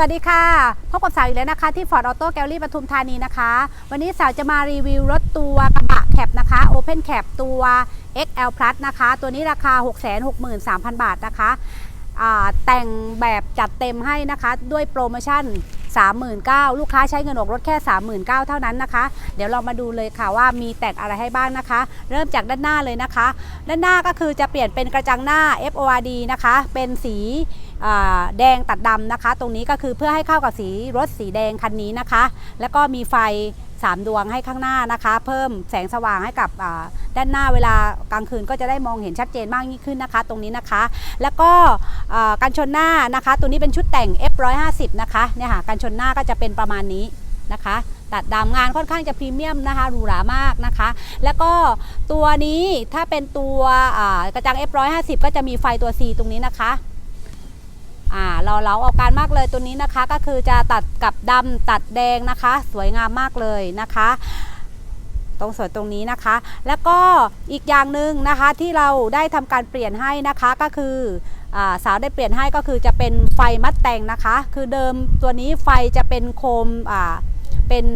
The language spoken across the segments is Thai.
วัสดีค่ะ พบกับสาวอีกแล้วนะคะที่ Ford Auto Gallery ปทุมธานีนะคะ วันนี้สาวจะมารีวิวรถตัวกระบะแคปนะคะ Open Cap ตัว XL Plus นะคะ ตัวนี้ราคา 663,000 บาทนะคะแต่งแบบจัดเต็มให้นะคะ ด้วยโปรโมชั่น 39,000 ลูกค้าใช้เงินออกรถแค่ 39,000 เท่านั้นนะคะ เดี๋ยวเรามาดูเลยค่ะว่ามีแต่งอะไรให้บ้างนะคะ เริ่มจากด้านหน้าเลยนะคะ ด้านหน้าก็คือจะเปลี่ยนเป็นกระจังหน้า FORD นะคะ เป็นสี แดงตัดดำนะคะ ตรงนี้ก็คือเพื่อให้เข้ากับสีรถสีแดงคันนี้นะคะ แล้วก็มีไฟ 3 ดวงให้ข้างหน้านะคะ เพิ่มแสงสว่างให้กับด้านหน้าเวลากลางคืนก็จะได้มองเห็นชัดเจนมากยิ่งขึ้นนะคะ ตรงนี้นะคะ แล้วก็อ่ากันชนหน้านะคะ ตัวนี้เป็นชุดแต่ง F150 นะคะเนี่ยค่ะกันชนหน้าก็จะเป็นประมาณนี้นะคะตัดดำงานค่อนข้างจะพรีเมียมนะคะหรูหรามากนะคะ แล้วก็ตัวนี้ถ้าเป็นตัวกระจัง F150 ก็จะมีไฟตัว C ตรงนี้นะคะ อ่าเราเราออาการมากเลยตัวนี้นะคะก็คือจะตัดกับดำตัดแดงนะคะ สวยงามมากเลยนะคะ ตรงส่วนตรงนี้นะคะ แล้วก็อีกอย่างหนึ่งนะคะที่เราได้ทำการเปลี่ยนให้นะคะก็คืออาสาวได้เปลี่ยนให้ก็คือจะเป็นไฟมัดแต่งนะคะ คือเดิมตัวนี้ไฟจะเป็นโคมอ่า เป็น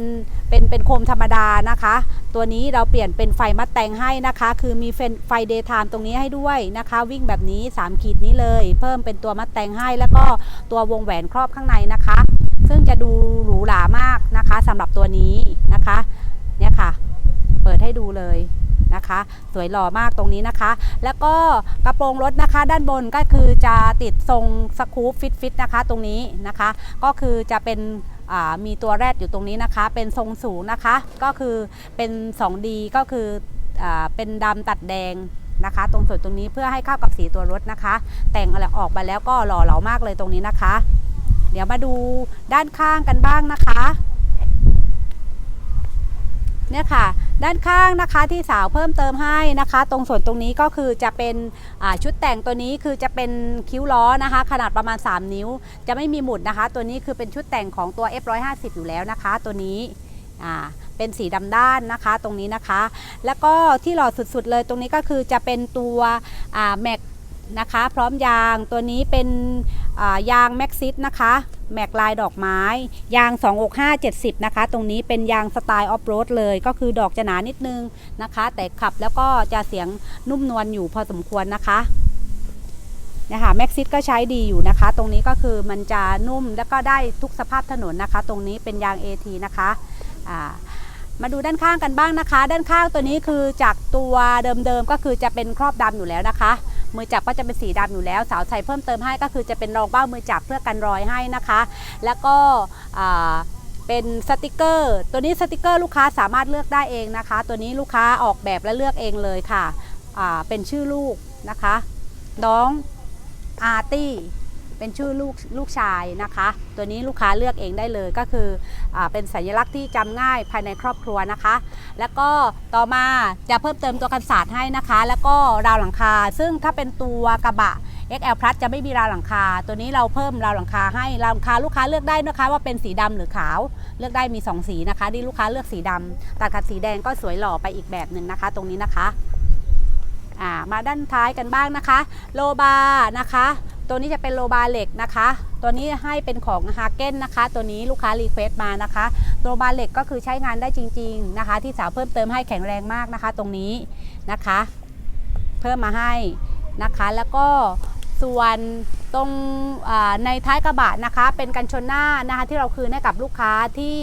เป็นเป็นโคมธรรมดานะคะ ตัวนี้เราเปลี่ยนเป็นไฟมัดแต่งให้นะคะ คือมีไฟเดย์ไทม์ตรงนี้ให้ด้วยนะคะ วิ่งแบบนี้ 3 ขีดนี้เลย เพิ่มเป็นตัวมัดแต่งให้ แล้วก็ตัววงแหวนครอบข้างในนะคะ ซึ่งจะดูหรูหรามากนะคะสำหรับตัวนี้นะคะเนี่ยค่ะ เปิดให้ดูเลยนะคะสวยหล่อมากตรงนี้นะคะ แล้วก็กระโปรงรถนะคะ ด้านบนก็คือจะติดทรงสกู๊ปฟิตฟิตนะคะ ตรงนี้นะคะ ก็คือจะเป็น มีตัวแรดอยู่ตรงนี้นะคะ เป็นทรงสูงนะคะ ก็คือเป็น 2D ก็คืออเป็นดำตัดแดงนะคะ ตรงส่วนตรงนี้เพื่อให้เข้ากับสีตัวรถนะคะ แต่งอะไรออกมาแล้วก็หล่อเหลามากเลยตรงนี้นะคะ เดี๋ยวมาดูด้านข้างกันบ้างนะคะ เนี่ยค่ะ ด้านข้างนะคะที่สาวเพิ่มเติมให้นะคะ ตรงส่วนตรงนี้ก็คือจะเป็นชุดแต่งตัวนี้คือจะเป็นคิ้วล้อนะคะ ขนาดประมาณ 3 นิ้ว จะไม่มีหมุดนะคะ ตัวนี้คือเป็นชุดแต่งของตัว F150 อยู่แล้วนะคะ ตัวนี้เป็นสีดำด้านนะคะตรงนี้นะคะ แล้วก็ที่หล่อสุดๆเลยตรงนี้ก็คือจะเป็นตัวแม็กนะคะ พร้อมยางตัวนี้เป็น ยางแม็กซิสนะคะ แม็กลายดอกไม้ ยาง 265 70 นะคะ ตรงนี้เป็นยางสไตล์ออฟโรดเลยก็คือดอกจะหนานิดนึงนะคะ แต่ขับแล้วก็จะเสียงนุ่มนวลอยู่พอสมควรนะคะนะคะแม็กซิสก็ใช้ดีอยู่นะคะ ตรงนี้ก็คือมันจะนุ่มแล้วก็ได้ทุกสภาพถนนนะคะ ตรงนี้เป็นยาง AT นะคะอ่ามาดูด้านข้างกันบ้างนะคะ ด้านข้างตัวนี้คือจากตัวเดิมๆก็คือจะเป็นครอบดำอยู่แล้วนะคะ มือจับก็จะเป็นสีดำอยู่แล้ว สาวใส่เพิ่มเติมให้ก็คือจะเป็นรองเบ้ามือจับเพื่อกันรอยให้นะคะ แล้วก็เป็นสติกเกอร์ ตัวนี้สติกเกอร์ลูกค้าสามารถเลือกได้เองนะคะ ตัวนี้ลูกค้าออกแบบและเลือกเองเลยค่ะเป็นชื่อลูกนะคะ น้องอาร์ตี้ เป็นชื่อลูกลูกชายนะคะ ตัวนี้ลูกค้าเลือกเองได้เลยก็คืออเป็นสัญลักษณ์ที่จำง่ายภายในครอบครัวนะคะ แล้วก็ต่อมาจะเพิ่มเติมตัวกันศาสตร์ให้นะคะ แล้วก็ราวหลังคา ซึ่งถ้าเป็นตัวกระบะ XL Plus จะไม่มีราวหลังคา ตัวนี้เราเพิ่มราวหลังคาให้ราวหลังคาลูกค้าเลือกได้นะคะ ว่าเป็นสีดำหรือขาว เลือกได้มี 2 สีนะคะที่ลูกค้าเลือกสีดำตัดกับสีแดงก็สวยหล่อไปอีกแบบหนึ่งนะคะ ตรงนี้นะคะมาด้านท้ายกันบ้างนะคะ โลบานะคะ ตัวนี้จะเป็นโลบาเหล็กนะคะ ตัวนี้ให้เป็นของฮาเก้นนะคะ ตัวนี้ลูกค้ารีเควสต์มานะคะ โลบาเหล็กก็คือใช้งานได้จริง ๆนะคะ ที่สาวเพิ่มเติมให้แข็งแรงมากนะคะ ตรงนี้นะคะ เพิ่มมาให้นะคะ แล้วก็ส่วนตรงในท้ายกระบะนะคะ เป็นกันชนหน้านะคะที่เราคืนให้กับลูกค้าที่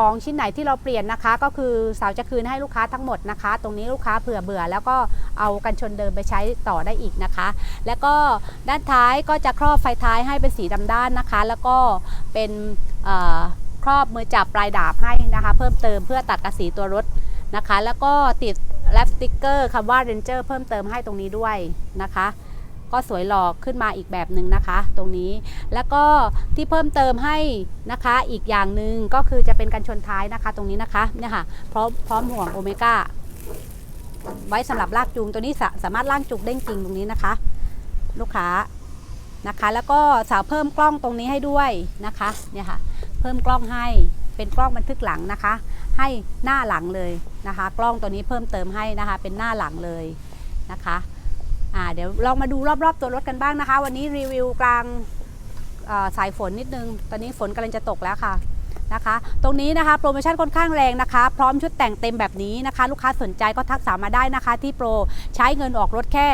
ของชิ้นไหนที่เราเปลี่ยนนะคะ ก็คือสาวจะคืนให้ลูกค้าทั้งหมดนะคะ ตรงนี้ลูกค้าเผื่อเบื่อ แล้วก็เอากันชนเดิมไปใช้ต่อได้อีกนะคะ แล้วก็ด้านท้ายก็จะครอบไฟท้ายให้เป็นสีดำด้านนะคะ แล้วก็เป็นครอบมือจับปลายดาบให้นะคะ เพิ่มเติมเพื่อตัดกับสีตัวรถนะคะ แล้วก็ติดแรปสติกเกอร์คำว่า Ranger เพิ่มเติมให้ตรงนี้ด้วยนะคะ ก็สวยหลอกขึ้นมาอีกแบบหนึ่งนะคะ ตรงนี้แล้วก็ที่เพิ่มเติมให้นะคะอีกอย่างหนึ่งก็คือจะเป็นกันชนท้ายนะคะ ตรงนี้นะคะเนี่ยค่ะพร้อมพร้อมห่วงโอเมก้าไว้สำหรับลากจูงตัวนี้สาสามารถลากจูงได้จริงตรงนี้นะคะ ลูกค้านะคะ แล้วก็สาวเพิ่มกล้องตรงนี้ให้ด้วยนะคะเนี่ยค่ะเพิ่มกล้องให้เป็นกล้องบันทึกหลังนะคะ ให้หน้าหลังเลยนะคะ กล้องตัวนี้เพิ่มเติมให้นะคะ เป็นหน้าหลังเลยนะคะ เดี๋ยวลองมาดูรอบๆตัวรถกันบ้างนะคะ วันนี้รีวิวกลางสายฝนนิดนึง ตอนนี้ฝนกำลังจะตกแล้วค่ะนะคะ ตรงนี้นะคะโปรโมชั่นค่อนข้างแรงนะคะ พร้อมชุดแต่งเต็มแบบนี้นะคะ ลูกค้าสนใจก็ทักษามาได้นะคะ ที่โปรใช้เงินออกรถแค่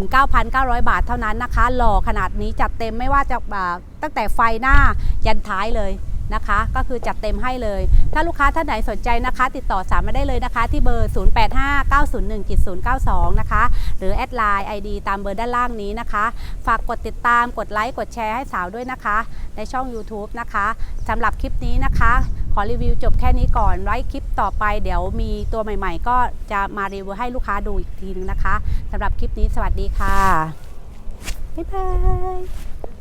39,900 บาทเท่านั้นนะคะ หล่อขนาดนี้จัดเต็มไม่ว่าจะตั้งแต่ไฟหน้ายันท้ายเลย นะคะ ก็คือจัดเต็มให้เลย ถ้าลูกค้าท่านไหนสนใจนะคะ ติดต่อสามมาได้เลยนะคะ ที่เบอร์ 085901-092 นะคะ หรือแอดไลน์ ID ตามเบอร์ด้านล่างนี้นะคะ ฝากกดติดตามกดไลค์กดแชร์ให้สาวด้วยนะคะ ในช่อง YouTube นะคะสำหรับคลิปนี้นะคะ ขอรีวิวจบแค่นี้ก่อนไว้คลิปต่อไปเดี๋ยวมีตัวใหม่ ๆ ก็จะมารีวิวให้ลูกค้าดูอีกทีนึงนะคะสำหรับคลิปนี้สวัสดีค่ะบ๊ายบาย